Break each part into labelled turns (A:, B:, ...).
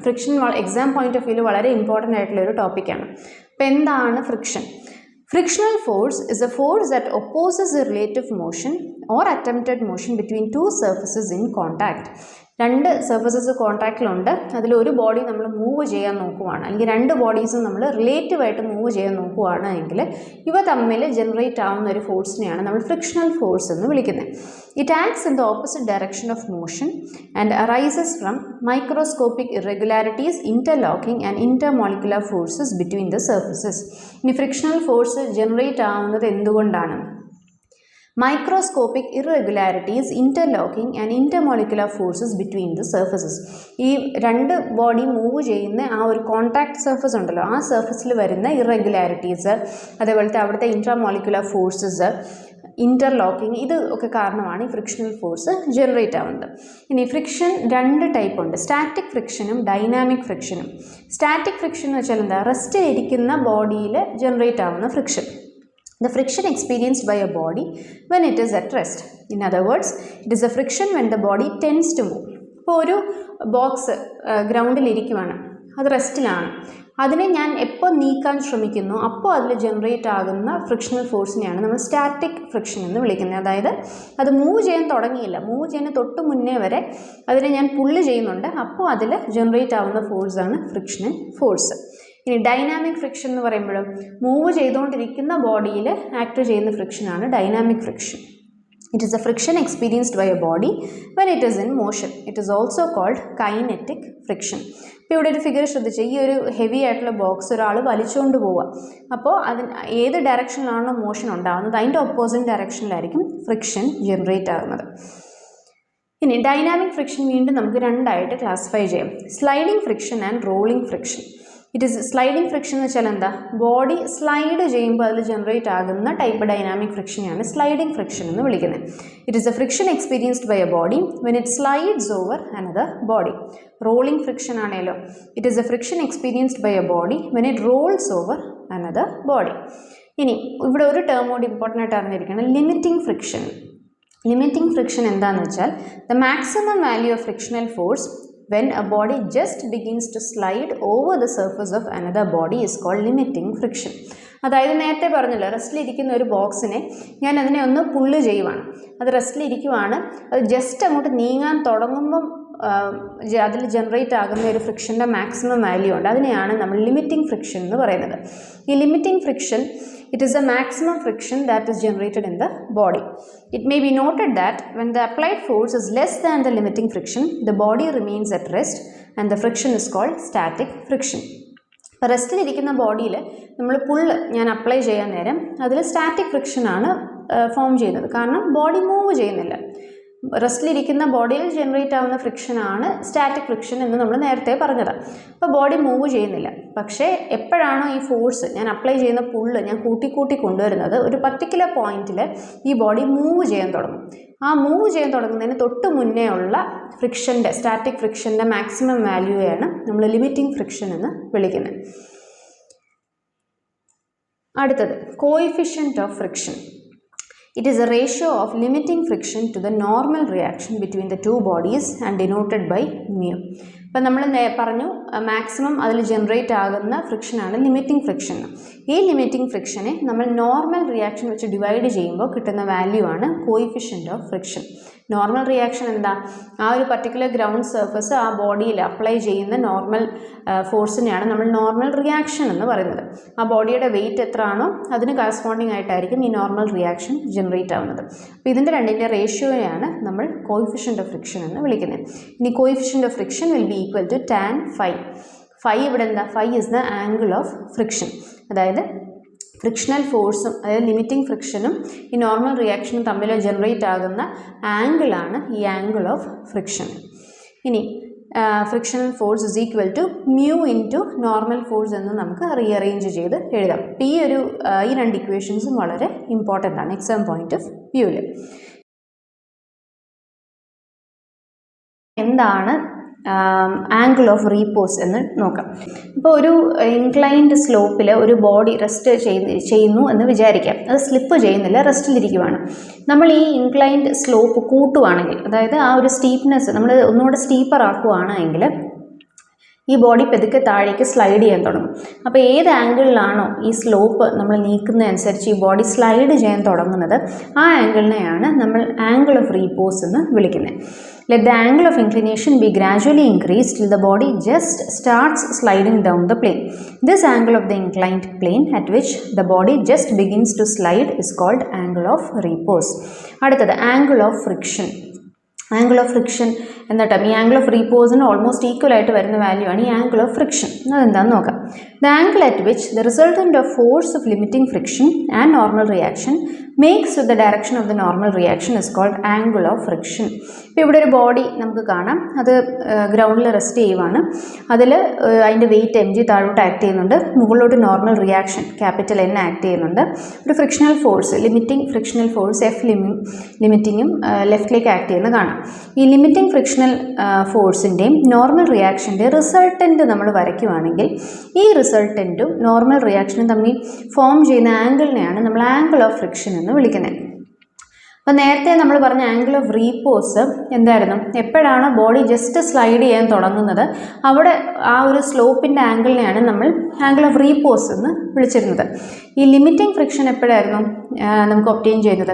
A: Friction exam point of വ്യൂവിൽ വളരെ important ആയിട്ടുള്ള ഒരു ടോപ്പിക്കാണ് അപ്പോൾ എന്താണ് friction frictional force is a force that opposes relative motion or attempted motion between two surfaces in contact രണ്ട് സർഫസസ് കോൺട്രാക്റ്റിലുണ്ട് അതിലൊരു ബോഡി നമ്മൾ മൂവ് ചെയ്യാൻ നോക്കുവാണ്. അല്ലെങ്കിൽ രണ്ട് ബോഡീസും നമ്മൾ റിലേറ്റീവായിട്ട് മൂവ് ചെയ്യാൻ നോക്കുവാണ് എങ്കിൽ ഇവ തമ്മിൽ ജനറേറ്റ് ആവുന്ന ഒരു ഫോഴ്സിനെയാണ് നമ്മൾ ഫ്രിക്ഷണൽ ഫോഴ്സ് എന്ന് വിളിക്കുന്നത്. It acts in the opposite direction of motion and arises from microscopic irregularities interlocking and intermolecular forces between the surfaces ഇനി ഫ്രിക്ഷണൽ ഫോഴ്സ് ജനറേറ്റ് ആവുന്നത് എന്തുകൊണ്ടാണ്? Microscopic irregularities interlocking and intermolecular forces between the surfaces ഈ രണ്ട് body move ചെയ്യുന്ന ആ ഒരു contact surface ഉണ്ടല്ലോ ആ സർഫസിൽ വരുന്ന ഇറഗുലാരിറ്റീസ് അതേപോലത്തെ അവിടുത്തെ ഇൻട്രാമോളിക്കുലർ ഫോഴ്സസ് ഇന്റർലോക്കിംഗ് ഇത് ഒക്കെ കാരണമാണ് ഈ ഫ്രിക്ഷണൽ ഫോഴ്സ് ജനറേറ്റ് ആവുന്നത്. ഇനി ഫ്രിക്ഷൻ രണ്ട് ടൈപ്പ് ഉണ്ട് സ്റ്റാറ്റിക് ഫ്രിക്ഷനും ഡൈനാമിക് ഫ്രിക്ഷനും സ്റ്റാറ്റിക് ഫ്രിക്ഷൻ എന്ന് വെച്ചാൽ എന്താ? റെസ്റ്റ് ഇരിക്കുന്ന ബോഡിയിൽ ജനറേറ്റ് ആവുന്ന friction the friction experienced by a body when it is at rest. In other words, it is a friction when the body tends to move. ഇപ്പോൾ ഒരു ബോക്സ് ഗ്രൗണ്ടിൽ ഇരിക്കുവാണ് അത് റെസ്റ്റിലാണ് അതിനെ ഞാൻ എപ്പോൾ നീക്കാൻ ശ്രമിക്കുന്നു അപ്പോൾ അതിൽ ജനറേറ്റ് ആകുന്ന ഫ്രിക്ഷണൽ ഫോഴ്സിനെയാണ് നമ്മൾ സ്റ്റാറ്റിക് ഫ്രിക്ഷൻ എന്ന് വിളിക്കുന്നത്. അതായത് അത് മൂവ് ചെയ്യാൻ തുടങ്ങിയില്ല. മൂവ് ചെയ്യുന്ന തൊട്ട് മുന്നേ വരെ അതിനെ ഞാൻ പുള്ള് ചെയ്യുന്നുണ്ട്. അപ്പോൾ അതിൽ ജനറേറ്റ് ആവുന്ന ഫോഴ്സാണ് ഫ്രിക്ഷണൽ ഫോഴ്സ് ഇനി ഡൈനാമിക് ഫ്രിക്ഷൻ എന്ന് പറയുമ്പോഴും മൂവ് ചെയ്തുകൊണ്ടിരിക്കുന്ന ബോഡിയിൽ ആക്ട് ചെയ്യുന്ന ഫ്രിക്ഷനാണ് dynamic friction it is a friction experienced by a body when it is in motion it is also called kinetic friction ഇപ്പോൾ ഇവിടെ ഒരു ഫിഗർ ശ്രദ്ധിച്ച് ഈ ഒരു ഹെവി ആയിട്ടുള്ള ബോക്സ് ഒരാൾ വലിച്ചുകൊണ്ട് പോവുക. അപ്പോൾ അതിന് ഏത് ഡയറക്ഷനിലാണോ മോഷൻ ഉണ്ടാകുന്നത് അതിന്റെ ഓപ്പോസിറ്റ് ഡയറക്ഷനിലായിരിക്കും ഫ്രിക്ഷൻ ജനറേറ്റ് ആകുന്നത് ഇനി ഡൈനാമിക് ഫ്രിക്ഷൻ വീണ്ടും നമുക്ക് രണ്ടായിട്ട് ക്ലാസിഫൈ ചെയ്യാം. Sliding friction and rolling friction it is sliding friction എന്ന് വെച്ചാൽ എന്താ? ബോഡി സ്ലൈഡ് ചെയ്യുമ്പോൾ അതിൽ ജനറേറ്റ് ആകുന്ന ടൈപ്പ് ഡൈനാമിക് ഫ്രിക്ഷനെയാണ് സ്ലൈഡിംഗ് ഫ്രിക്ഷൻ എന്ന് വിളിക്കുന്നത്. It is a friction experienced by a body when it slides over another body rolling friction ആണേലോ. It is a friction experienced by a body when it rolls over another body ഇനി ഇവിടെ ഒരു term കൂടി important ആയിട്ട് അറിഞ്ഞിരിക്കണം. Limiting friction limiting friction എന്താണെന്ന് വെച്ചാൽ the maximum value of frictional force when a body just begins to slide over the surface of another body is called limiting friction. അതായത് നേരത്തെ പറഞ്ഞല്ലോ റെസ്റ്റിലിരിക്കുന്ന ഒരു ബോക്സിനെ ഞാൻ അതിനെ ഒന്ന് പുള്ള് ചെയ്യുവാണ്. അത് റെസ്റ്റിലിരിക്കുവാണ് അത് ജസ്റ്റ് അങ്ങോട്ട് നീങ്ങാൻ തുടങ്ങുമ്പം അതിൽ ജനറേറ്റ് ആകുന്ന ഒരു ഫ്രിക്ഷന്റെ മാക്സിമം വാല്യൂ ഉണ്ട്. അതിനെയാണ് നമ്മൾ ലിമിറ്റിംഗ് ഫ്രിക്ഷൻ എന്ന് പറയുന്നത്. ഈ limiting friction it is the maximum friction that is generated in the body. It may be noted that when the applied force is less than the limiting friction, the body remains at rest and the friction is called static friction. ഇപ്പോൾ റെസ്റ്റിലിരിക്കുന്ന ബോഡിയിൽ നമ്മൾ പുള്ള് ഞാൻ apply ചെയ്യാൻ നേരം അതിൽ static ഫ്രിക്ഷനാണ് form ചെയ്യുന്നത് കാരണം body move ചെയ്യുന്നില്ല റെസ്റ്റിലിരിക്കുന്ന ബോഡിയിൽ ജനറേറ്റ് ആവുന്ന ഫ്രിക്ഷനാണ് സ്റ്റാറ്റിക് ഫ്രിക്ഷൻ എന്ന് നമ്മൾ നേരത്തെ പറഞ്ഞത്. അപ്പോൾ ബോഡി മൂവ് ചെയ്യുന്നില്ല. പക്ഷേ എപ്പോഴാണോ ഈ ഫോഴ്സ് ഞാൻ അപ്ലൈ ചെയ്യുന്ന പുള്ള് ഞാൻ കൂട്ടി കൂട്ടി കൊണ്ടുവരുന്നത് ഒരു പർട്ടിക്കുലർ പോയിന്റിൽ ഈ ബോഡി മൂവ് ചെയ്യാൻ തുടങ്ങും. ആ മൂവ് ചെയ്യാൻ തുടങ്ങുന്നതിന് തൊട്ട് മുന്നേ ഉള്ള ഫ്രിക്ഷന്റെ സ്റ്റാറ്റിക് ഫ്രിക്ഷന്റെ മാക്സിമം വാല്യൂയാണ് നമ്മൾ ലിമിറ്റിംഗ് ഫ്രിക്ഷൻ എന്ന് വിളിക്കുന്നത്. അടുത്തത് coefficient of friction. It is a ratio of limiting friction to the normal reaction between the two bodies and denoted by mu. ഇപ്പം നമ്മൾ പറഞ്ഞു മാക്സിമം അതിൽ ജനറേറ്റ് ആകുന്ന ഫ്രിക്ഷനാണ് ലിമിറ്റിംഗ് ഫ്രിക്ഷൻ ഈ ലിമിറ്റിംഗ് ഫ്രിക്ഷനെ നമ്മൾ നോർമൽ റിയാക്ഷൻ വെച്ച് ഡിവൈഡ് ചെയ്യുമ്പോൾ കിട്ടുന്ന വാല്യൂ ആണ് coefficient of friction normal reaction എന്താ? ആ ഒരു പർട്ടിക്കുലർ ഗ്രൗണ്ട് സർഫസ് ആ ബോഡിയിൽ അപ്ലൈ ചെയ്യുന്ന നോർമൽ ഫോഴ്സിനെയാണ് നമ്മൾ നോർമൽ റിയാക്ഷൻ എന്ന് പറയുന്നത്. ആ ബോഡിയുടെ വെയിറ്റ് എത്ര ആണോ അതിന് കറസ്പോണ്ടിങ് ആയിട്ടായിരിക്കും ഈ നോർമൽ റിയാക്ഷൻ ജനറേറ്റ് ആവുന്നത്. അപ്പോൾ ഇതിന്റെ രണ്ടിന്റെ റേഷ്യോയാണ് നമ്മൾ കോയിഫിഷ്യന്റ് ഓഫ് ഫ്രിക്ഷൻ എന്ന് വിളിക്കുന്നത്. ഇനി coefficient of friction will be equal to tan phi phi ഇവിടെ എന്താ? Phi is the angle of friction അതായത് ഫ്രിക്ഷണൽ ഫോഴ്സും അതായത് ലിമിറ്റിംഗ് ഫ്രിക്ഷനും ഈ നോർമൽ റിയാക്ഷനും തമ്മിൽ ജനറേറ്റ് ആകുന്ന ആംഗിളാണ് ഈ ആംഗിൾ ഓഫ് ഫ്രിക്ഷൻ ഇനി frictional force is equal to mu into normal force എന്ന് നമുക്ക് റീഅറേഞ്ച് ചെയ്ത് എഴുതാം. ഈ ഒരു ഈ രണ്ട് ഇക്വേഷൻസും വളരെ ഇമ്പോർട്ടന്റ് ആണ് എക്സാം പോയിന്റ് ഓഫ് വ്യൂവിൽ എന്താണ് ആംഗിൾ ഓഫ് റീപോസ് എന്ന് നോക്കാം. ഇപ്പോൾ ഒരു ഇൻക്ലൈൻഡ് സ്ലോപ്പിൽ ഒരു ബോഡി റെസ്റ്റ് ചെയ്യുന്നു എന്ന് വിചാരിക്കാം. അത് സ്ലിപ്പ് ചെയ്യുന്നില്ല റെസ്റ്റിലിരിക്കുവാണ് നമ്മൾ ഈ ഇൻക്ലൈൻഡ് സ്ലോപ്പ് കൂട്ടുവാണെങ്കിൽ അതായത് ആ ഒരു സ്റ്റീപ്നെസ് നമ്മൾ ഒന്നുകൂടെ സ്റ്റീപ്പർ ആക്കുവാണെങ്കിൽ ഈ ബോഡി പെതുക്കെ താഴേക്ക് സ്ലൈഡ് ചെയ്യാൻ തുടങ്ങും. അപ്പോൾ ഏത് ആംഗിളിലാണോ ഈ സ്ലോപ്പ് നമ്മൾ നീക്കുന്നതനുസരിച്ച് ഈ ബോഡി സ്ലൈഡ് ചെയ്യാൻ തുടങ്ങുന്നത് ആ ആംഗിളിനെയാണ് നമ്മൾ ആംഗിൾ ഓഫ് റീപോസ് എന്ന് വിളിക്കുന്നത്. Let the angle of inclination be gradually increase till the body just starts sliding down the plane this angle of the inclined plane at which the body just begins to slide is called angle of repose അടുത്തത് angle of friction angle of friction എന്ന ഈ angle of റീപോസിന് almost equal ആയിട്ട് വരുന്ന value ആണ് ഈ angle of friction അതെന്താണെന്ന് നോക്കാം. The angle at which the resultant of force of limiting friction and normal reaction makes with the direction of the normal reaction is called angle of friction ഇപ്പോൾ ഇവിടെ ഒരു body നമുക്ക് കാണാം. അത് ഗ്രൗണ്ടിൽ rest ചെയ്യുവാണ്. അതിൽ അതിന്റെ വെയിറ്റ് എം ജി താഴോട്ട് ആക്ട് ചെയ്യുന്നുണ്ട്. മുകളിലോട്ട് normal reaction capital N act ചെയ്യുന്നുണ്ട്. ഒരു frictional force limiting frictional force F ലിമി ലിമിറ്റിങ്ങും ലെഫ്റ്റിലേക്ക് ആക്ട് ചെയ്യുന്നത് കാണാം. ഈ ലിമിറ്റിംഗ് ഫ്രിക്ഷണൽ ഫോഴ്സിന്റെയും നോർമൽ റിയാക്ഷന്റെ റിസൾട്ടന്റ് നമ്മൾ വരയ്ക്കുവാണെങ്കിൽ ഈ റിസൾട്ടന്റും നോർമൽ റിയാക്ഷനും തമ്മിൽ ഫോം ചെയ്യുന്ന ആംഗിളിനെയാണ് നമ്മൾ ആംഗിൾ ഓഫ് ഫ്രിക്ഷൻ എന്ന് വിളിക്കുന്നത്. അപ്പോൾ നേരത്തെ നമ്മൾ പറഞ്ഞ ആംഗിൾ ഓഫ് റീപോസ് എന്തായിരുന്നു? എപ്പോഴാണ് ബോഡി ജസ്റ്റ് സ്ലൈഡ് ചെയ്യാൻ തുടങ്ങുന്നത് അവിടെ ആ ഒരു സ്ലോപ്പിന്റെ ആംഗിളിനെയാണ് നമ്മൾ ആംഗിൾ ഓഫ് റീപോസ് എന്ന് വിളിച്ചിരുന്നത്. ഈ ലിമിറ്റിംഗ് ഫ്രിക്ഷൻ എപ്പോഴായിരുന്നു നമുക്ക് ഒപ്റ്റെയിൻ ചെയ്യുന്നത്?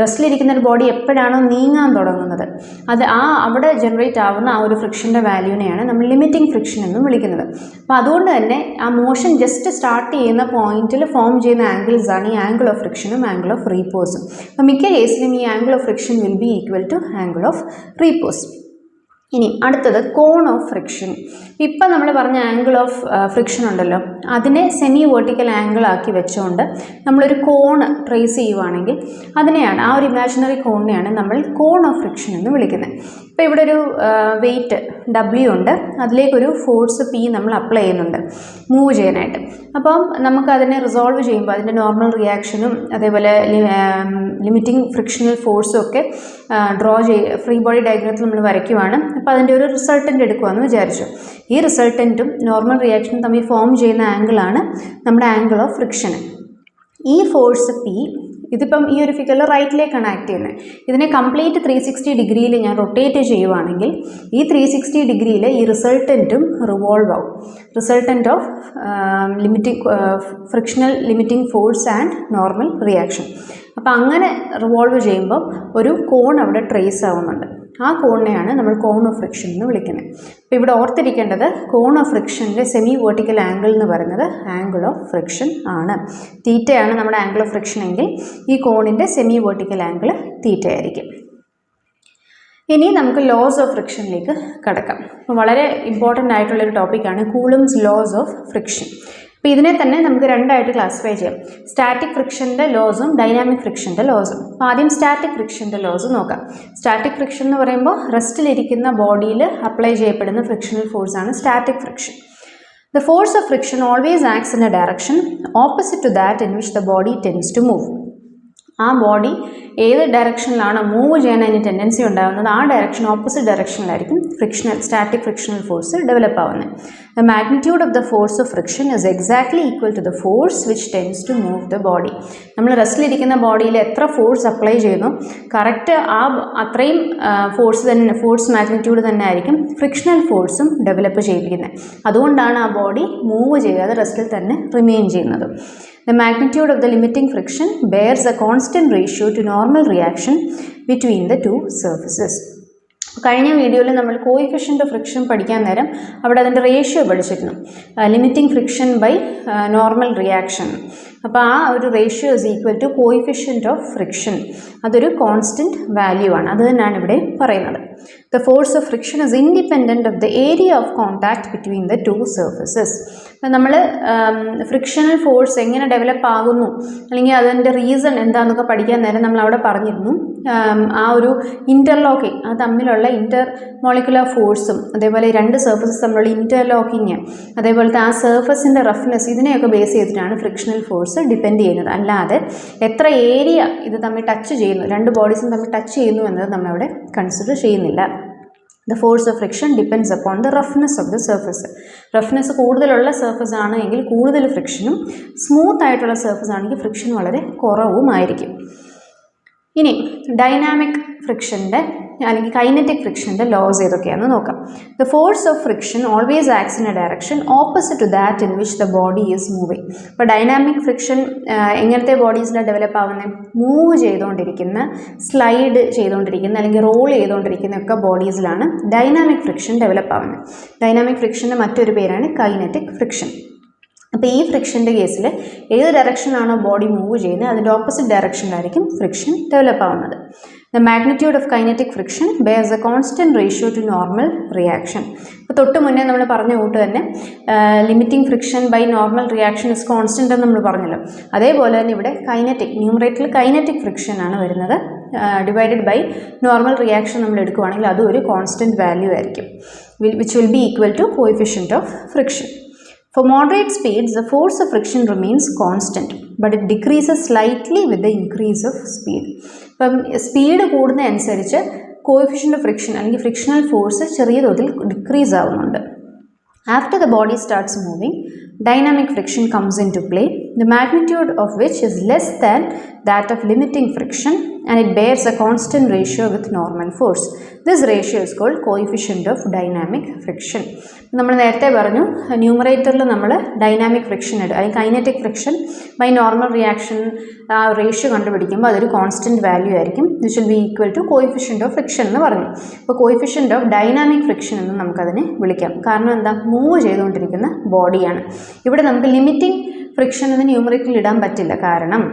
A: റെസ്റ്റിലിരിക്കുന്ന ഒരു ബോഡി എപ്പോഴാണോ നീങ്ങാൻ തുടങ്ങുന്നത്? അത് ആ അവിടെ ജനറേറ്റ് ആവുന്ന ആ ഒരു ഫ്രിക്ഷന്റെ വാല്യൂവിനെയാണ് നമ്മൾ ലിമിറ്റിംഗ് ഫ്രിക്ഷൻ എന്നും വിളിക്കുന്നത്. അപ്പോൾ അതുകൊണ്ട് തന്നെ ആ മോഷൻ ജസ്റ്റ് സ്റ്റാർട്ട് ചെയ്യുന്ന പോയിന്റിൽ ഫോം ചെയ്യുന്ന ആംഗിൾസ് ആണ് ഈ ആംഗിൾ ഓഫ് ഫ്രിക്ഷനും ആംഗിൾ ഓഫ് റീപോസും അപ്പോൾ മിക്ക കേസിലും ഈ angle of friction will be equal to angle of repose ഇനി അടുത്തത് കോൺ ഓഫ് ഫ്രിക്ഷൻ ഇപ്പം നമ്മൾ പറഞ്ഞ ആംഗിൾ ഓഫ് ഫ്രിക്ഷൻ ഉണ്ടല്ലോ. അതിനെ സെമി വെർട്ടിക്കൽ ആംഗിൾ ആക്കി വെച്ചുകൊണ്ട് നമ്മളൊരു കോണ് ട്രേസ് ചെയ്യുവാണെങ്കിൽ അതിനെയാണ് ആ ഒരു ഇമാജിനറി കോണിനെയാണ് നമ്മൾ കോൺ ഓഫ് ഫ്രിക്ഷൻ എന്ന് വിളിക്കുന്നത്. ഇപ്പോൾ ഇവിടെ ഒരു വെയിറ്റ് ഡബ്ല്യു ഉണ്ട്. അതിലേക്കൊരു ഫോഴ്സ് പി നമ്മൾ അപ്ലൈ ചെയ്യുന്നുണ്ട്. മൂവ് ചെയ്യാനായിട്ട്. അപ്പം നമുക്ക് അതിനെ റിസോൾവ് ചെയ്യുമ്പോൾ അതിന്റെ നോർമൽ റിയാക്ഷനും അതേപോലെ ലിമിറ്റിംഗ് ഫ്രിക്ഷണൽ ഫോഴ്സും ഒക്കെ ഡ്രോ ചെയ്ത് ഫ്രീ ബോഡി ഡയഗ്രത്തിൽ നമ്മൾ വരയ്ക്കുവാണ്. അപ്പോൾ അതിന്റെ ഒരു റിസൾട്ടന്റ് എടുക്കുകയെന്ന് വിചാരിച്ചു. ഈ റിസൾട്ടന്റും നോർമൽ റിയാക്ഷനും തമ്മിൽ ഫോം ചെയ്യുന്ന ആംഗിളാണ് നമ്മുടെ ആംഗിൾ ഓഫ് ഫ്രിക്ഷൻ ഈ ഫോഴ്സ് പി ഇതിപ്പം ഈ ഒരു ഫിഗറിൽ റൈറ്റിലേക്കാണ് ആക്ട് ചെയ്യുന്നത് ഇതിനെ കംപ്ലീറ്റ് ത്രീ സിക്സ്റ്റി ഡിഗ്രിയിൽ ഞാൻ റൊട്ടേറ്റ് ചെയ്യുവാണെങ്കിൽ ഈ ത്രീ സിക്സ്റ്റി ഡിഗ്രിയിൽ ഈ റിസൾട്ടന്റും റിവോൾവ് ആവും. Resultant of limiting frictional limiting force and normal reaction അപ്പോൾ അങ്ങനെ റിവോൾവ് ചെയ്യുമ്പം ഒരു കോൺ അവിടെ ട്രേസ് ആവുന്നുണ്ട്. ആ കോണിനെയാണ് നമ്മൾ കോൺ ഓഫ് ഫ്രിക്ഷൻ എന്ന് വിളിക്കുന്നത്. അപ്പോൾ ഇവിടെ ഓർത്തിരിക്കേണ്ടത് കോൺ ഓഫ് ഫ്രിക്ഷനിലെ സെമി വേർട്ടിക്കൽ ആംഗിൾ എന്ന് പറയുന്നത് ആംഗിൾ ഓഫ് ഫ്രിക്ഷൻ ആണ്. തീറ്റയാണ് നമ്മുടെ ആംഗിൾ ഓഫ് ഫ്രിക്ഷൻ എങ്കിൽ ഈ കോണിന്റെ സെമി വേർട്ടിക്കൽ ആംഗിൾ തീറ്റയായിരിക്കും. ഇനി നമുക്ക് ലോസ് ഓഫ് ഫ്രിക്ഷനിലേക്ക് കടക്കാം. വളരെ ഇമ്പോർട്ടന്റ് ആയിട്ടുള്ളൊരു ടോപ്പിക്കാണ് കൂളംസ് ലോസ് ഓഫ് ഫ്രിക്ഷൻ അപ്പോൾ ഇതിനെ തന്നെ നമുക്ക് രണ്ടായിട്ട് ക്ലാസിഫൈ ചെയ്യാം. സ്റ്റാറ്റിക് ഫ്രിക്ഷന്റെ ലോസും ഡൈനാമിക് ഫ്രിക്ഷന്റെ ലോസും അപ്പോൾ ആദ്യം സ്റ്റാറ്റിക് ഫ്രിക്ഷന്റെ ലോസ് നോക്കാം. സ്റ്റാറ്റിക് ഫ്രിക്ഷൻ എന്ന് പറയുമ്പോൾ റെസ്റ്റിലിരിക്കുന്ന ബോഡിയിൽ അപ്ലൈ ചെയ്യപ്പെടുന്ന frictional ഫോഴ്സാണ് static friction The force of friction always acts in a direction opposite to that in which the body tends to move. ആ ബോഡി ഏത് ഡയറക്ഷനിലാണ് മൂവ് ചെയ്യാൻ അതിന് ടെൻഡൻസി ഉണ്ടാകുന്നത്? ആ direction opposite ഡയറക്ഷനിലായിരിക്കും frictional static frictional force develop ആവുന്നത്. The magnitude of the force of friction is exactly equal to the force which tends to move the body നമ്മൾ റെസ്റ്റിലിരിക്കുന്ന ബോഡിയിൽ എത്ര ഫോഴ്സ് അപ്ലൈ ചെയ്യുന്നു? കറക്റ്റ് ആ അത്രയും ഫോഴ്സ് തന്നെ ഫോഴ്സ് മാഗ്നിറ്റ്യൂഡ് തന്നെ ആയിരിക്കും ഫ്രിക്ഷണൽ ഫോഴ്സും ഡെവലപ്പ് ചെയ്യിപ്പിക്കുന്നത് അതുകൊണ്ടാണ് ആ ബോഡി മൂവ് ചെയ്യാതെ റെസ്റ്റിൽ തന്നെ റിമെയിൻ ചെയ്യുന്നത്. The magnitude of the limiting friction bears a constant ratio to normal reaction between the two surfaces. കഴിഞ്ഞ വീഡിയോയിൽ നമ്മൾ കോയിഫിഷ്യന്റ് ഫ്രിക്ഷൻ പഠിക്കാൻ നേരം അവിടെ അതിന്റെ റേഷ്യോ പഠിച്ചിരുന്നു limiting friction by normal reaction അപ്പോൾ ആ ഒരു ratio is equal to coefficient of friction അതൊരു കോൺസ്റ്റന്റ് വാല്യൂ ആണ്. അത് തന്നെയാണ് ഇവിടെ പറയുന്നത്. The force of friction is independent of the area of contact between the two surfaces അപ്പം നമ്മൾ ഫ്രിക്ഷണൽ ഫോഴ്സ് എങ്ങനെ ഡെവലപ്പ് ആകുന്നു? അല്ലെങ്കിൽ അതിന്റെ റീസൺ എന്താണെന്നൊക്കെ പഠിക്കാൻ നേരം നമ്മൾ അവിടെ പറഞ്ഞിരുന്നു. ആ ഒരു ഇന്റർലോക്കിങ് ആ തമ്മിലുള്ള ഇന്റർ മോളിക്കുലർ ഫോഴ്സും അതേപോലെ രണ്ട് സർഫസസ് തമ്മിലുള്ള ഇന്റർലോക്കിങ് അതേപോലത്തെ ആ സർഫസിന്റെ റഫ്നെസ് ഇതിനെയൊക്കെ ബേസ് ചെയ്തിട്ടാണ് ഫ്രിക്ഷണൽ ഫോഴ്സ് ഡിപ്പെൻഡ് ചെയ്യുന്നത്. അല്ലാതെ എത്ര ഏരിയ ഇത് തമ്മിൽ ടച്ച് ചെയ്യുന്നു രണ്ട് ബോഡീസും തമ്മിൽ ടച്ച് ചെയ്യുന്നു എന്നത് നമ്മളവിടെ കൺസിഡർ ചെയ്യുന്നില്ല. The force of friction depends upon the roughness of the surface roughness കൂടുതലുള്ള സർഫസ് ആണ് എങ്കിൽ കൂടുതൽ ഫ്രിക്ഷനും സ്മൂത്ത് ആയിട്ടുള്ള സർഫസ് ആണെങ്കിൽ ഫ്രിക്ഷൻ വളരെ കുറവുമായിരിക്കും. ഇനി ഡൈനാമിക് ഫ്രിക്ഷന്റെ അല്ലെങ്കിൽ കൈനറ്റിക് ഫ്രിക്ഷന്റെ ലോസ് ഏതൊക്കെയാണെന്ന് നോക്കാം. The force of friction always acts in a direction opposite to that in which the body is moving ഇപ്പോൾ ഡൈനാമിക് ഫ്രിക്ഷൻ എങ്ങനത്തെ ബോഡീസിലാണ് ഡെവലപ്പ് ആവുന്നത് മൂവ് ചെയ്തുകൊണ്ടിരിക്കുന്ന സ്ലൈഡ് ചെയ്തുകൊണ്ടിരിക്കുന്ന അല്ലെങ്കിൽ റോൾ ചെയ്തുകൊണ്ടിരിക്കുന്ന ഒക്കെ ബോഡീസിലാണ് ഡൈനാമിക് ഫ്രിക്ഷൻ ഡെവലപ്പ് ആവുന്നത് ഡൈനാമിക് ഫ്രിക്ഷന്റെ മറ്റൊരു പേരാണ് കൈനറ്റിക് ഫ്രിക്ഷൻ അപ്പോൾ ഈ ഫ്രിക്ഷന്റെ കേസിൽ ഏത് ഡയറക്ഷനാണോ ബോഡി മൂവ് ചെയ്യുന്നത് അതിന്റെ ഓപ്പോസിറ്റ് ഡയറക്ഷനിലായിരിക്കും ഫ്രിക്ഷൻ ഡെവലപ്പ് ആവുന്നത്. The magnitude of kinetic friction bears a constant ratio to normal reaction അപ്പോൾ തൊട്ട് മുന്നേ നമ്മൾ പറഞ്ഞ കൂട്ട് തന്നെ limiting friction by normal reaction is constant എന്ന് നമ്മൾ പറഞ്ഞല്ലോ. അതേപോലെ തന്നെ ഇവിടെ കൈനറ്റിക് ന്യൂമറേറ്ററിൽ കൈനറ്റിക് ഫ്രിക്ഷൻ ആണ് വരുന്നത്. ഡിവൈഡഡ് ബൈ നോർമൽ റിയാക്ഷൻ നമ്മൾ എടുക്കുവാണെങ്കിൽ അതും ഒരു കോൺസ്റ്റന്റ് വാല്യൂ ആയിരിക്കും. Which will be equal to coefficient of friction For moderate speeds, the force of friction remains constant, but it decreases slightly with the increase of speed. ഇപ്പം speed കൂടുന്നതനുസരിച്ച് coefficient of friction അല്ലെങ്കിൽ frictional force ചെറിയ തോതിൽ decrease ആവുന്നുണ്ട്. After the body starts moving dynamic friction comes into play, the magnitude of which is less than that of limiting friction and it bears a constant ratio with normal force. This ratio is called coefficient of dynamic friction. നമ്മൾ നേരത്തെ പറഞ്ഞു ന്യൂമറേറ്ററിൽ നമ്മൾ dynamic friction എടുക്കും അല്ലെങ്കിൽ kinetic friction by normal reaction ആ ratio കണ്ടുപിടിക്കുമ്പോൾ അതൊരു കോൺസ്റ്റന്റ് വാല്യൂ ആയിരിക്കും. This will be equal to coefficient of friction എന്ന് പറഞ്ഞു. അപ്പോൾ കോയിഫിഷ്യന്റ് ഓഫ് ഡൈനാമിക് ഫ്രിക്ഷൻ എന്ന് നമുക്കതിനെ വിളിക്കാം. കാരണം എന്താ? മൂവ് ചെയ്തുകൊണ്ടിരിക്കുന്ന ബോഡിയാണ് ഇവിടെ നമുക്ക് ലിമിറ്റിംഗ് ഫ്രിക്ഷൻ എന്ന് ന്യൂമറിക്കിൽ ഇടാൻ പറ്റില്ല. കാരണം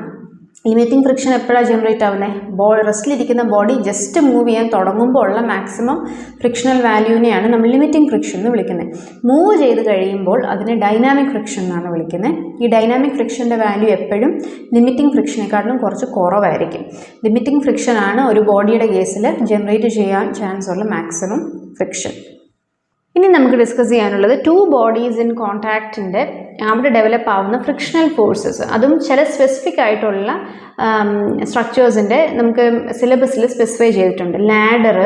A: ലിമിറ്റിംഗ് ഫ്രിക്ഷൻ എപ്പോഴാണ് ജനറേറ്റ് ആവുന്നത് ബോൾ റെസ്റ്റിലിരിക്കുന്ന ബോഡി ജസ്റ്റ് മൂവ് ചെയ്യാൻ തുടങ്ങുമ്പോൾ ഉള്ള മാക്സിമം ഫ്രിക്ഷണൽ വാല്യൂവിനെയാണ് നമ്മൾ ലിമിറ്റിംഗ് ഫ്രിക്ഷൻ എന്ന് വിളിക്കുന്നത് മൂവ് ചെയ്ത് കഴിയുമ്പോൾ അതിനെ ഡൈനാമിക് ഫ്രിക്ഷൻ എന്നാണ് വിളിക്കുന്നത് ഈ ഡൈനാമിക് ഫ്രിക്ഷന്റെ വാല്യൂ എപ്പോഴും ലിമിറ്റിംഗ് ഫ്രിക്ഷനെക്കാട്ടിലും കുറച്ച് കുറവായിരിക്കും. ലിമിറ്റിംഗ് ഫ്രിക്ഷൻ ആണ് ഒരു ബോഡിയുടെ കേസിൽ ജനറേറ്റ് ചെയ്യാൻ ചാൻസ് ഉള്ള മാക്സിമം ഫ്രിക്ഷൻ ഇനി നമുക്ക് ഡിസ്കസ് ചെയ്യാനുള്ളത് ടു ബോഡീസ് ഇൻ കോൺടാക്റ്റിന്റെ അവിടെ ഡെവലപ്പ് ആവുന്ന ഫ്രിക്ഷണൽ ഫോഴ്സസ് അതും ചില സ്പെസിഫിക് ആയിട്ടുള്ള സ്ട്രക്ചേഴ്സിന്റെ നമുക്ക് സിലബസിൽ സ്പെസിഫൈ ചെയ്തിട്ടുണ്ട്. ലാഡർ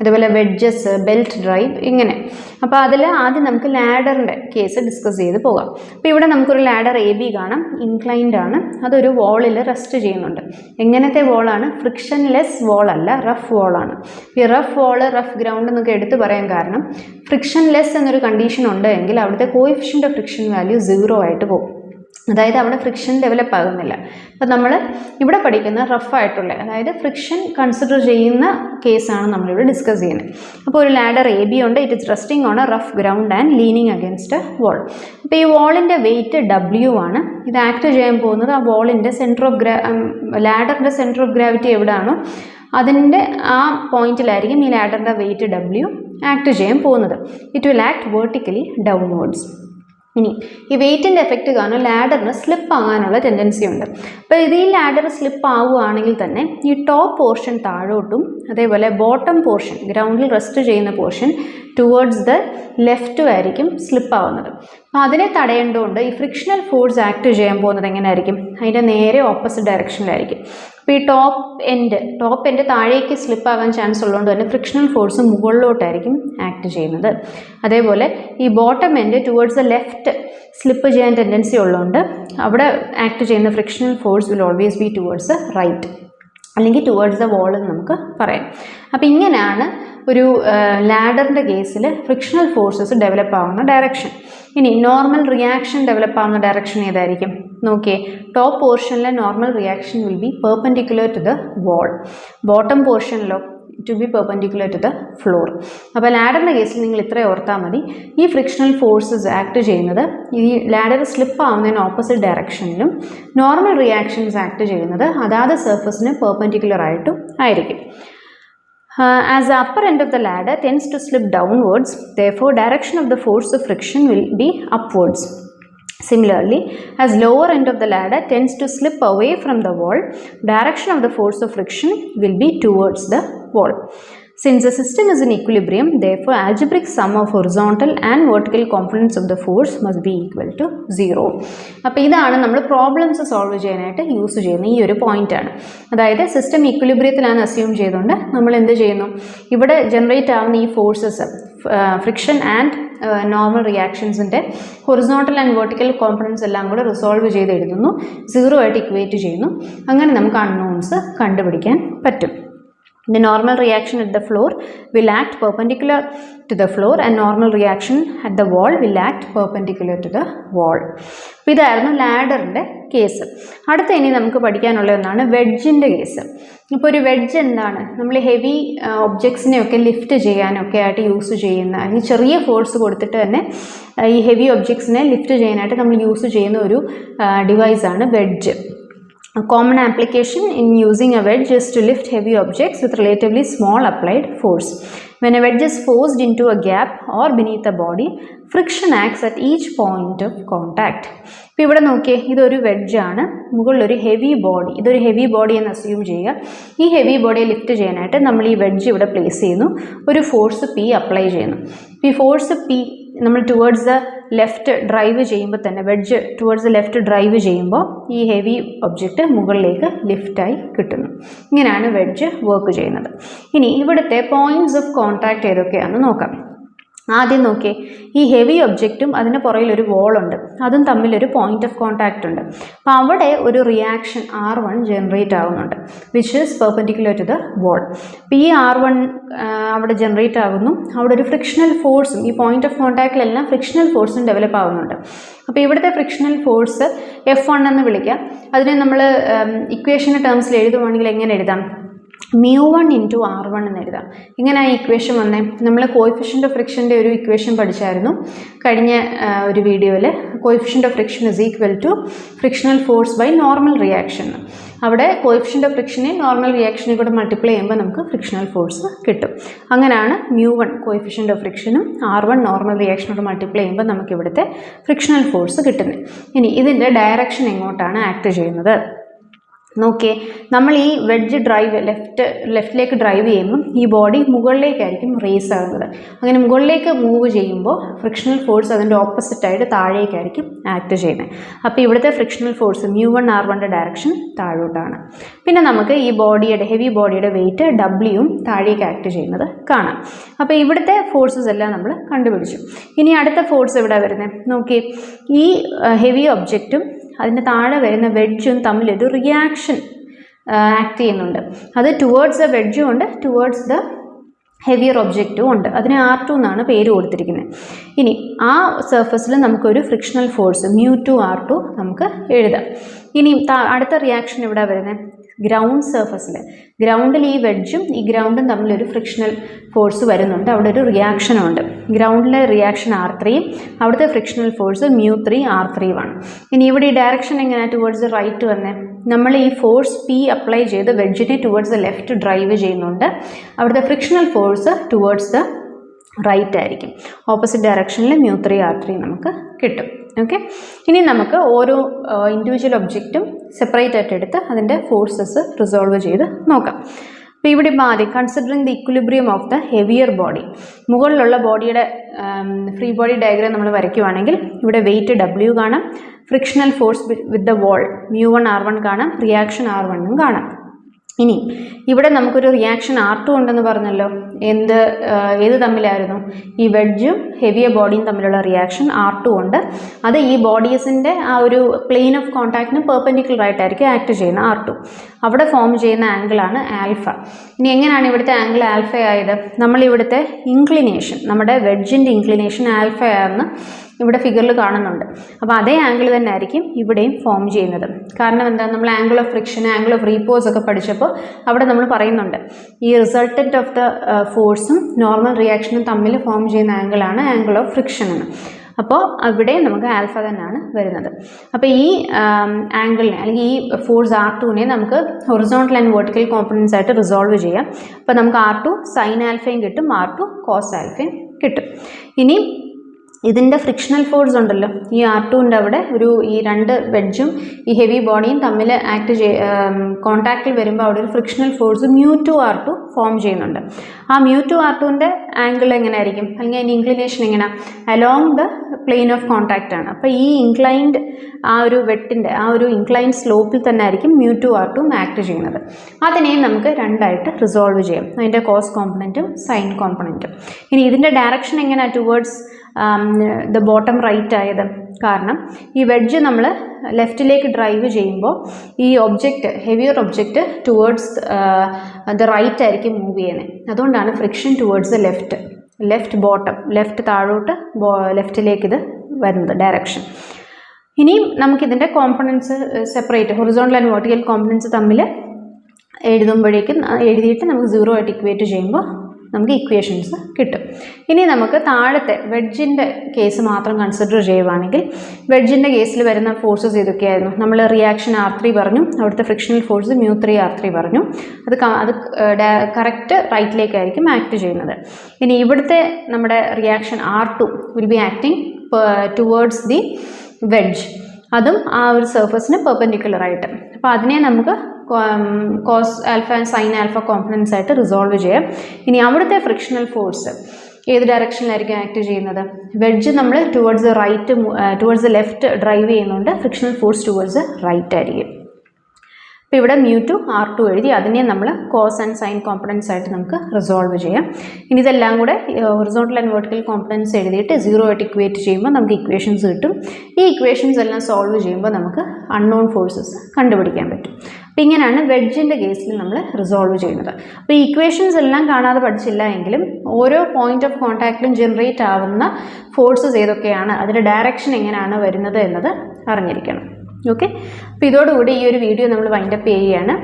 A: അതുപോലെ വെഡ്ജസ് ബെൽറ്റ് ഡ്രൈവ് ഇങ്ങനെ. അപ്പോൾ അതിൽ ആദ്യം നമുക്ക് ലാഡറിന്റെ കേസ് ഡിസ്കസ് ചെയ്ത് പോകാം. അപ്പോൾ ഇവിടെ നമുക്കൊരു ലാഡർ എ ബി കാണാം. ഇൻക്ലൈൻഡ് ആണ്. അതൊരു വോളിൽ റെസ്റ്റ് ചെയ്യുന്നുണ്ട്. എങ്ങനത്തെ വോളാണ് ഫ്രിക്ഷൻലെസ് വോളല്ല റഫ് വോളാണ് ഈ റഫ് വോൾ റഫ് ഗ്രൗണ്ട് എന്നൊക്കെ എടുത്തു പറയാൻ കാരണം ഫ്രിക്ഷൻലെസ് എന്നൊരു കണ്ടീഷൻ ഉണ്ട് എങ്കിൽ അവിടുത്തെ coefficient of friction value zero ആയിട്ട് പോകും. അതായത് അവിടെ ഫ്രിക്ഷൻ ഡെവലപ്പ് ആകുന്നില്ല. അപ്പം നമ്മൾ ഇവിടെ പഠിക്കുന്ന റഫായിട്ടുള്ള അതായത് ഫ്രിക്ഷൻ കൺസിഡർ ചെയ്യുന്ന കേസാണ് നമ്മളിവിടെ ഡിസ്കസ് ചെയ്യുന്നത്. അപ്പോൾ ഒരു ലാഡർ എ ബി ഉണ്ട്. It is resting on a rough ground and leaning against wall അപ്പോൾ ഈ വോളിന്റെ വെയിറ്റ് ഡബ്ല്യു ആണ്. ഇത് ആക്ട് ചെയ്യാൻ പോകുന്നത് ആ വോളിന്റെ സെന്റർ ഓഫ് ഗ്രാ ലാഡറിന്റെ സെന്റർ ഓഫ് ഗ്രാവിറ്റി എവിടെയാണോ അതിന്റെ ആ പോയിന്റിലായിരിക്കും ഈ ലാഡറിന്റെ വെയിറ്റ് ഡബ്ല്യു ആക്ട് ചെയ്യാൻ പോകുന്നത്. It will act vertically downwards ഇനി ഈ വെയിറ്റിന്റെ എഫക്റ്റ് കാരണം ലാഡറിന് സ്ലിപ്പ് ആകാനുള്ള ടെൻഡൻസി ഉണ്ട്. അപ്പോൾ ഇതിൽ ലാഡർ സ്ലിപ്പ് ആവുകയാണെങ്കിൽ തന്നെ ഈ ടോപ്പ് പോർഷൻ താഴോട്ടും അതേപോലെ ബോട്ടം പോർഷൻ ഗ്രൗണ്ടിൽ റെസ്റ്റ് ചെയ്യുന്ന പോർഷൻ ടുവേർഡ്സ് ദ ലെഫ്റ്റും ആയിരിക്കും സ്ലിപ്പ് ആവുന്നത്. അപ്പോൾ അതിനെ തടയേണ്ടതുകൊണ്ട് ഈ ഫ്രിക്ഷണൽ ഫോഴ്സ് ആക്ട് ചെയ്യാൻ പോകുന്നത് എങ്ങനെയായിരിക്കും? അതിന്റെ നേരെ ഓപ്പോസിറ്റ് ഡയറക്ഷനിലായിരിക്കും അപ്പോൾ ഈ ടോപ്പ് എൻഡ് ടോപ്പ് എൻഡ് താഴേക്ക് സ്ലിപ്പ് ആകാൻ ചാൻസ് ഉള്ളതുകൊണ്ട് തന്നെ ഫ്രിക്ഷണൽ ഫോഴ്സ് മുകളിലോട്ടായിരിക്കും ആക്ട് ചെയ്യുന്നത്. അതേപോലെ ഈ bottom end towards the left slip ചെയ്യാൻ ടെൻഡൻസി ഉള്ളതുകൊണ്ട് അവിടെ ആക്ട് ചെയ്യുന്ന frictional force will always be towards right അല്ലെങ്കിൽ ടുവേർഡ്സ് ദ വോൾ എന്ന് നമുക്ക് പറയാം. അപ്പോൾ ഇങ്ങനെയാണ് ഒരു ലാഡറിന്റെ കേസിൽ ഫ്രിക്ഷണൽ ഫോഴ്സസ് ഡെവലപ്പ് ആവുന്ന ഡയറക്ഷൻ ഇനി നോർമൽ റിയാക്ഷൻ ഡെവലപ്പ് ആവുന്ന ഡയറക്ഷൻ ഏതായിരിക്കും? നോക്കിയേ top പോർഷനിലെ normal reaction will be perpendicular to the wall bottom പോർഷനിലോ to be perpendicular to the floor അപ്പോൾ ലാഡറിന്റെ കേസിൽ നിങ്ങൾ ഇത്ര ഓർത്താൽ മതി. ഈ ഫ്രിക്ഷണൽ ഫോഴ്സസ് ആക്ട് ചെയ്യുന്നത് ഈ ലാഡർ സ്ലിപ്പ് ആവുന്നതിന് ഓപ്പോസിറ്റ് ഡയറക്ഷനിലും നോർമൽ റിയാക്ഷൻസ് ആക്ട് ചെയ്യുന്നത് അതാത് സർഫസിന് പെർപെൻഡിക്കുലർ ആയിട്ടും ആയിരിക്കും. Uh, as the upper end of the ladder tends to slip downwards, therefore direction of the force of friction will be upwards. Similarly, as lower end of the ladder tends to slip away from the wall, direction of the force of friction will be towards the wall. Since the system is in equilibrium, therefore algebraic sum of horizontal and vertical components of the force must be equal to 0. അപ്പോൾ ഇതാണ് നമ്മൾ problems solve ചെയ്യാനായിട്ട് use ചെയ്യുന്ന ഈ ഒരു പോയിന്റാണ് അതായത് system ഇക്വിലിബ്രിയത്തിലാണ് assume ചെയ്തുകൊണ്ട് നമ്മൾ എന്ത് ചെയ്യുന്നു? ഇവിടെ ജനറേറ്റ് ആവുന്ന ഈ ഫോഴ്സസ് ഫ്രിക്ഷൻ ആൻഡ് നോർമൽ റിയാക്ഷൻസിന്റെ ഹൊറിസോണ്ടൽ ആൻഡ് വെർട്ടിക്കൽ കോമ്പണൻസ് എല്ലാം കൂടെ റിസോൾവ് ചെയ്ത് എഴുതുന്നു സീറോ ആയിട്ട് ഇക്വേറ്റ് ചെയ്യുന്നു. അങ്ങനെ നമുക്ക് അൺനോൺസ് കണ്ടുപിടിക്കാൻ പറ്റും. The normal reaction at the floor will act perpendicular to the floor and normal reaction at the wall will act perpendicular to the wall. അപ്പോൾ ഇതായിരുന്നു ലാഡറിന്റെ കേസ് അടുത്ത ഇനി നമുക്ക് പഠിക്കാനുള്ള ഒന്നാണ് വെഡ്ജിന്റെ കേസ് ഇപ്പോൾ ഒരു വെഡ്ജ് എന്താണ്? നമ്മൾ ഹെവി ഒബ്ജക്ട്സിനെയൊക്കെ ലിഫ്റ്റ് ചെയ്യാനൊക്കെ ആയിട്ട് യൂസ് ചെയ്യുന്ന അല്ലെങ്കിൽ ചെറിയ ഫോഴ്സ് കൊടുത്തിട്ട് തന്നെ ഈ ഹെവി ഒബ്ജക്ട്സിനെ ലിഫ്റ്റ് ചെയ്യാനായിട്ട് നമ്മൾ യൂസ് ചെയ്യുന്ന ഒരു ഡിവൈസാണ് wedge A common application in using a wedge is to lift heavy objects with relatively small applied force. When a wedge is forced into a gap or beneath a body, friction acts at each point of contact. ഇപ്പോൾ ഇവിടെ നോക്കിയേ ഇതൊരു വെഡ്ജാണ് മുകളിലൊരു heavy body ഇതൊരു heavy body എന്ന് assume ചെയ്യുക ഈ ഹെവി ബോഡിയെ ലിഫ്റ്റ് ചെയ്യാനായിട്ട് നമ്മൾ ഈ വെഡ്ജ് ഇവിടെ പ്ലേസ് ചെയ്യുന്നു ഒരു ഫോഴ്സ് പി അപ്ലൈ ചെയ്യുന്നു ഈ ഫോഴ്സ് പി നമ്മൾ ടുവേർഡ്സ് ദ ലെഫ്റ്റ് ഡ്രൈവ് ചെയ്യുമ്പോൾ തന്നെ wedge towards the left drive ചെയ്യുമ്പോൾ ഈ ഹെവി ഒബ്ജക്റ്റ് മുകളിലേക്ക് ലിഫ്റ്റായി കിട്ടുന്നു. ഇങ്ങനെയാണ് വെഡ്ജ് വർക്ക് ചെയ്യുന്നത്. ഇനി ഇവിടുത്തെ പോയിന്റ്സ് ഓഫ് കോൺടാക്റ്റ് ഏതൊക്കെയാണെന്ന് നോക്കാം. ആദ്യം നോക്കിയേ. ഈ ഹെവി ഒബ്ജക്റ്റും അതിന് പുറകിൽ ഒരു വോളുണ്ട് അതും തമ്മിലൊരു പോയിന്റ് ഓഫ് കോൺടാക്റ്റ് ഉണ്ട്. അപ്പോൾ അവിടെ ഒരു റിയാക്ഷൻ ആർ വൺ ജനറേറ്റ് ആവുന്നുണ്ട് which is perpendicular to the wall അപ്പോൾ ഈ ആർ വൺ അവിടെ ജനറേറ്റ് ആകുന്നു അവിടെ ഒരു ഫ്രിക്ഷണൽ ഫോഴ്സും ഈ പോയിന്റ് ഓഫ് കോൺടാക്റ്റിലെല്ലാം ഫ്രിക്ഷണൽ ഫോഴ്സും ഡെവലപ്പ് ആവുന്നുണ്ട്. അപ്പോൾ ഇവിടുത്തെ ഫ്രിക്ഷണൽ ഫോഴ്സ് എഫ് വൺ എന്ന് വിളിക്കാം. അതിനെ നമ്മൾ ഇക്വേഷന്റെ ടേംസിൽ എഴുതുവാണെങ്കിൽ എങ്ങനെ എഴുതാം? Mu one into R one എന്ന് എഴുതാം. ഇങ്ങനെ ആ ഇക്വേഷൻ വന്നേ. നമ്മൾ കോയിഫിഷ്യന്റ് ഓഫ് ഫ്രിക്ഷന്റെ ഒരു ഇക്വേഷൻ പഠിച്ചായിരുന്നു കഴിഞ്ഞ ഒരു വീഡിയോയിൽ coefficient of friction is equal to frictional force by normal reaction അവിടെ കോയിഫിഷ്യന്റ് ഓഫ് ഫ്രിക്ഷനെ നോർമൽ റിയാക്ഷനെ കൂടെ മൾട്ടിപ്ലൈ ചെയ്യുമ്പോൾ നമുക്ക് ഫ്രിക്ഷണൽ ഫോഴ്സ് കിട്ടും. അങ്ങനെയാണ് മ്യൂ വൺ കോയിഫിഷ്യന്റ് ഓഫ് ഫ്രിക്ഷനും ആർ വൺ നോർമൽ റിയാക്ഷനോട് മൾട്ടിപ്ലൈ ചെയ്യുമ്പോൾ നമുക്ക് ഇവിടുത്തെ ഫ്രിക്ഷണൽ ഫോഴ്സ് കിട്ടുന്നത് ഇനി ഇതിന്റെ ഡയറക്ഷൻ എങ്ങോട്ടാണ് ആക്ട് ചെയ്യുന്നത്? നോക്കിയേ നമ്മൾ ഈ വെഡ്ജ് ഡ്രൈവ് ലെഫ്റ്റ് ലെഫ്റ്റിലേക്ക് ഡ്രൈവ് ചെയ്യുമ്പം ഈ ബോഡി മുകളിലേക്കായിരിക്കും റേസ് ആകുന്നത് അങ്ങനെ മുകളിലേക്ക് മൂവ് ചെയ്യുമ്പോൾ ഫ്രിക്ഷണൽ ഫോഴ്സ് അതിന്റെ ഓപ്പോസിറ്റായിട്ട് താഴേക്കായിരിക്കും ആക്ട് ചെയ്യുന്നത്. അപ്പോൾ ഇവിടുത്തെ frictional force mu one R വണ്ടെ direction താഴോട്ടാണ്. പിന്നെ നമുക്ക് ഈ ബോഡിയുടെ ഹെവി ബോഡിയുടെ വെയിറ്റ് ഡബ്ല്യൂയും താഴേക്ക് ആക്ട് ചെയ്യുന്നത് കാണാം. അപ്പോൾ ഇവിടുത്തെ ഫോഴ്സസ് എല്ലാം നമ്മൾ കണ്ടുപിടിച്ചു. ഇനി അടുത്ത ഫോഴ്സ് എവിടെ വരുന്നത്? നോക്കി ഈ ഹെവി ഒബ്ജക്റ്റും അതിന്റെ താഴെ വരുന്ന വെഡ്ജും തമ്മിൽ തമ്മിലൊരു റിയാക്ഷൻ ആക്ട് ചെയ്യുന്നുണ്ട്. അത് ടുവേർഡ്സ് ദ വെഡ്ജും ഉണ്ട് ടുവേർഡ്സ് ദ ഹെവിയർ ഒബ്ജക്റ്റും ഉണ്ട്. അതിന് ആർ ടു എന്നാണ് പേര് കൊടുത്തിരിക്കുന്നത്. ഇനി ആ സർഫസിൽ നമുക്കൊരു frictional force mu two R two നമുക്ക് എഴുതാം. ഇനി അടുത്ത റിയാക്ഷൻ എവിടെ വരുന്നത്? ഗ്രൗണ്ട് സർഫസിൽ ഗ്രൗണ്ടിൽ ഈ വെഡ്ജും ഈ ഗ്രൗണ്ടും തമ്മിലൊരു ഫ്രിക്ഷണൽ ഫോഴ്സ് വരുന്നുണ്ട്. അവിടെ ഒരു റിയാക്ഷനുണ്ട് ഗ്രൗണ്ടിലെ റിയാക്ഷൻ ആർ ത്രീയും അവിടുത്തെ frictional force mu three R ത്രീയുമാണ് ഇനി ഇവിടെ ഈ ഡയറക്ഷൻ എങ്ങനെയാണ് ടുവേർഡ്സ് റൈറ്റ് വന്നേ? നമ്മൾ ഈ ഫോഴ്സ് പി അപ്ലൈ ചെയ്ത് വെഡ്ജിനെ ടുവേർഡ്സ് ദ ലെഫ്റ്റ് ഡ്രൈവ് ചെയ്യുന്നുണ്ട്. അവിടുത്തെ frictional force towards the right ആയിരിക്കും. ഓപ്പോസിറ്റ് ഡയറക്ഷനിൽ മ്യൂ ത്രീ ആർ ത്രീ നമുക്ക് കിട്ടും. ഓക്കെ ഇനി നമുക്ക് ഓരോ ഇൻഡിവിജ്വൽ ഒബ്ജക്റ്റും സെപ്പറേറ്റ് ആയിട്ട് എടുത്ത് അതിന്റെ ഫോഴ്സസ് റിസോൾവ് ചെയ്ത് നോക്കാം. അപ്പോൾ ഇവിടെ ഇപ്പോൾ ആദ്യം considering the equilibrium of the heavier body മുകളിലുള്ള ബോഡിയുടെ ഫ്രീ ബോഡി ഡയഗ്രാം നമ്മൾ വരയ്ക്കുവാണെങ്കിൽ ഇവിടെ വെയിറ്റ് ഡബ്ല്യു കാണാം frictional force with the wall mu one R one കാണാം റിയാക്ഷൻ ആർ വണ്ണും കാണാം. ഇനി ഇവിടെ നമുക്കൊരു റിയാക്ഷൻ ആർ ടു ഉണ്ടെന്ന് പറഞ്ഞല്ലോ. എന്ത് ഏത് തമ്മിലായിരുന്നു? ഈ വെഡ്ജും ഹെവിയ ബോഡിയും തമ്മിലുള്ള റിയാക്ഷൻ ആർ ടു ഉണ്ട്. അത് ഈ ബോഡീസിന്റെ ആ ഒരു പ്ലെയിൻ ഓഫ് കോൺടാക്റ്റിന് പെർപെൻഡിക്കുലർ ആയിട്ടായിരിക്കും ആക്ട് ചെയ്യുന്ന ആർ ടു അവിടെ ഫോം ചെയ്യുന്ന ആംഗിളാണ് ആൽഫ ഇനി എങ്ങനെയാണ് ഇവിടുത്തെ ആംഗിൾ ആൽഫ ആയത്? നമ്മൾ ഇവിടുത്തെ ഇൻക്ലിനേഷൻ നമ്മുടെ വെഡ്ജിന്റെ ഇൻക്ലിനേഷൻ ആൽഫ ആണെന്ന് ഇവിടെ ഫിഗറിൽ കാണുന്നുണ്ട്. അപ്പോൾ അതേ ആംഗിൾ തന്നെ ആയിരിക്കും ഇവിടെയും ഫോം ചെയ്യുന്നത്. കാരണം എന്താ? നമ്മൾ angle of friction angle of repose ഒക്കെ പഠിച്ചപ്പോൾ അവിടെ നമ്മൾ പറയുന്നുണ്ട്. ഈ റിസൾട്ടന്റ് ഓഫ് ദ ഫോഴ്സും നോർമൽ റിയാക്ഷനും തമ്മിൽ ഫോം ചെയ്യുന്ന ആംഗിളാണ് ആംഗിൾ ഓഫ് ഫ്രിക്ഷൻ എന്ന്. അപ്പോൾ അവിടെ നമുക്ക് ആൽഫ തന്നെയാണ് വരുന്നത്. അപ്പോൾ ഈ ആംഗിളിനെ അല്ലെങ്കിൽ ഈ ഫോഴ്സ് ആർ ടുവിനെ നമുക്ക് ഹൊറിസോണ്ടൽ ആൻഡ് വെർട്ടിക്കൽ കോമ്പണൻസ് ആയിട്ട് റിസോൾവ് ചെയ്യാം. അപ്പോൾ നമുക്ക് ആർ ടു സൈൻ ആൽഫയും കിട്ടും ആർ ടു കോസ് ആൽഫയും കിട്ടും. ഇനി ഇതിന്റെ ഫ്രിക്ഷണൽ ഫോഴ്സ് ഉണ്ടല്ലോ. ഈ ആർ ടുവിന്റെ അവിടെ ഒരു ഈ രണ്ട് വെഡ്ജും ഈ ഹെവി ബോഡിയും തമ്മിൽ ആക്ട് ചെയ് കോൺടാക്റ്റിൽ വരുമ്പോൾ അവിടെ ഒരു frictional force mu two R two form ചെയ്യുന്നുണ്ട്. ആ മ്യൂ ടു ആർ ടുവിന്റെ ആംഗിൾ എങ്ങനെയായിരിക്കും? അല്ലെങ്കിൽ അതിന്റെ ഇൻക്ലിനേഷൻ എങ്ങനെ along the plane of contact ആണ്. അപ്പോൾ ഈ ഇൻക്ലൈൻഡ് ആ ഒരു വെട്ടിന്റെ ആ ഒരു ഇൻക്ലൈൻഡ് സ്ലോപ്പിൽ തന്നെ ആയിരിക്കും mu two R two act ചെയ്യുന്നത്. അതിനെയും നമുക്ക് രണ്ടായിട്ട് റിസോൾവ് ചെയ്യാം. അതിന്റെ കോസ് കോമ്പണന്റും സൈൻ കോമ്പണന്റും ഇനി ഇതിന്റെ ഡയറക്ഷൻ എങ്ങനെയാണ് ടുവേർഡ്സ് ദ ബോട്ടം റൈറ്റ് ആയത് കാരണം ഈ വെഡ്ജ് നമ്മൾ ലെഫ്റ്റിലേക്ക് ഡ്രൈവ് ചെയ്യുമ്പോൾ ഈ object heavier object towards the right ആയിരിക്കും മൂവ് ചെയ്യുന്നത് അതുകൊണ്ടാണ് friction towards the left left bottom left താഴോട്ട് ലെഫ്റ്റിലേക്ക് ഇത് വരുന്നത് ഡയറക്ഷൻ ഇനിയും നമുക്കിതിന്റെ components separate horizontal and vertical components തമ്മിൽ എഴുതുമ്പോഴേക്കും എഴുതിയിട്ട് നമുക്ക് സീറോ ആയിട്ട് ഇക്വേറ്റ് ചെയ്യുമ്പോൾ നമുക്ക് ഇക്വേഷൻസ് കിട്ടും. ഇനി നമുക്ക് താഴത്തെ വെഡ്ജിന്റെ കേസ് മാത്രം കൺസിഡർ ചെയ്യുവാണെങ്കിൽ വെഡ്ജിന്റെ കേസിൽ വരുന്ന ഫോഴ്സസ് ഇതൊക്കെയായിരുന്നു നമ്മൾ റിയാക്ഷൻ ആർ ത്രീ പറഞ്ഞു അവിടുത്തെ frictional force mu three R three പറഞ്ഞു. അത് അത് കറക്റ്റ് റൈറ്റിലേക്കായിരിക്കും ആക്ട് ചെയ്യുന്നത്. ഇനി ഇവിടുത്തെ നമ്മുടെ reaction R two will be acting towards the wedge അതും ആ ഒരു സർഫസിന് പെർപെൻഡിക്കുലർ ആയിട്ട്. അപ്പോൾ അതിനെ നമുക്ക് cos alpha and sine alpha components ആയിട്ട് റിസോൾവ് ചെയ്യാം. ഇനി അവിടുത്തെ ഫ്രിക്ഷണൽ ഫോഴ്സ് ഏത് ഡയറക്ഷനിലായിരിക്കും ആക്ട് ചെയ്യുന്നത്? വെഡ്ജ് നമ്മൾ towards right towards left drive ചെയ്യുന്നുണ്ട് ഫ്രിക്ഷണൽ ഫോഴ്സ് ടുവേർഡ്സ് റൈറ്റ് ആയിരിക്കും. അപ്പോൾ ഇവിടെ മ്യൂ ടു ആർ ടു എഴുതി അതിനെ നമ്മൾ കോസ് ആൻഡ് സൈൻ കോമ്പണൻസ് ആയിട്ട് നമുക്ക് റിസോൾവ് ചെയ്യാം. ഇനി ഇതെല്ലാം കൂടെ ഹൊറിസോണ്ടൽ ആൻഡ് വെർട്ടിക്കൽ കോമ്പണൻസ് എഴുതിയിട്ട് സീറോ ആയിട്ട് ഇക്വേറ്റ് ചെയ്യുമ്പോൾ നമുക്ക് ഇക്വേഷൻസ് കിട്ടും. ഈ ഇക്വേഷൻസ് എല്ലാം സോൾവ് ചെയ്യുമ്പോൾ നമുക്ക് അൺനോൺ ഫോഴ്സസ് കണ്ടുപിടിക്കാൻ പറ്റും. അപ്പോൾ ഇങ്ങനെയാണ് വെഡ്ജിന്റെ കേസിൽ നമ്മൾ റിസോൾവ് ചെയ്യുന്നത്. അപ്പോൾ ഈ ഇക്വേഷൻസ് എല്ലാം കാണാതെ പഠിച്ചില്ല എങ്കിലും ഓരോ പോയിന്റ് ഓഫ് കോൺടാക്റ്റിലും ജനറേറ്റ് ആവുന്ന ഫോഴ്സസ് ഏതൊക്കെയാണ് അതിന്റെ ഡയറക്ഷൻ എങ്ങനെയാണ് വരുന്നത് എന്നത് അറിഞ്ഞിരിക്കണം. ഓക്കെ അപ്പോൾ ഇതോടുകൂടി ഈ ഒരു വീഡിയോ നമ്മൾ വൈൻഡപ്പ് ചെയ്യുകയാണ്.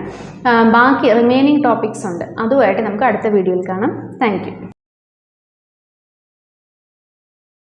A: ബാക്കി റിമൈനിങ് ടോപ്പിക്സ് ഉണ്ട്. അതുമായിട്ട് നമുക്ക് അടുത്ത വീഡിയോയിൽ കാണാം. താങ്ക്